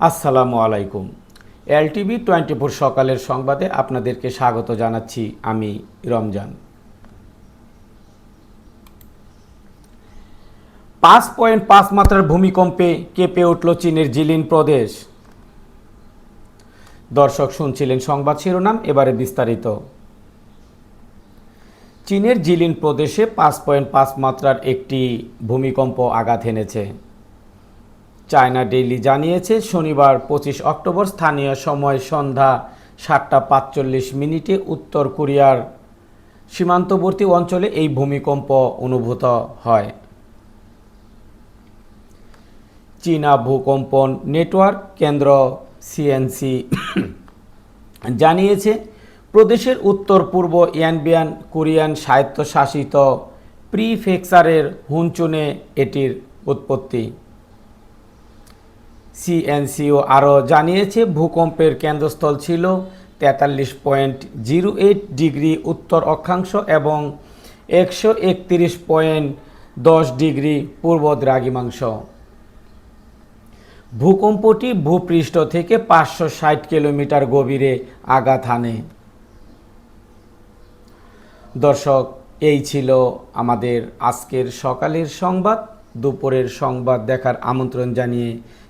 আসসালামু আলাইকুম। LTV twenty four সকালের সংবাদে আপনাদেরকে স্বাগত জানাচ্ছি আমি রমজান। পাঁচ পয়েন্ট পাঁচ মাত্রার ভূমিকম্পে কেঁপে উঠল চীনের জিলিন প্রদেশ। দর্শক শুনছিলেন সংবাদ শিরোনাম, এবারে বিস্তারিত। চীনের জিলিন প্রদেশে পাঁচ পয়েন্ট পাঁচ মাত্রার একটি ভূমিকম্প আঘাত এনেছে। চায়না ডেইলি জানিয়েছে, শনিবার পঁচিশ অক্টোবর স্থানীয় সময় সন্ধ্যা সাতটা পাঁচচল্লিশ মিনিটে উত্তর কোরিয়ার সীমান্তবর্তী অঞ্চলে এই ভূমিকম্প অনুভূত হয়। চীনা ভূকম্পন নেটওয়ার্ক কেন্দ্র সিএনসি জানিয়েছে, প্রদেশের উত্তর পূর্ব ইয়ানবিয়ান কোরিয়ান স্বায়ত্তশাসিত প্রিফেকচারের হুনচুনে এটির উৎপত্তি। সিএনসিও আরও জানিয়েছে, ভূকম্পের কেন্দ্রস্থল ছিল তেতাল্লিশ পয়েন্ট জিরো এইট ডিগ্রি উত্তর অক্ষাংশ এবং একশো একত্রিশ পয়েন্ট দশ ডিগ্রি পূর্ব দ্রাঘিমাংশ। ভূকম্পটি ভূপৃষ্ঠ থেকে পাঁচশো ষাট কিলোমিটার গভীরে আঘাত হানে। দর্শক, এই ছিল আমাদের আজকের সকালের সংবাদ। দুপুরের সংবাদ দেখার আমন্ত্রণ জানিয়ে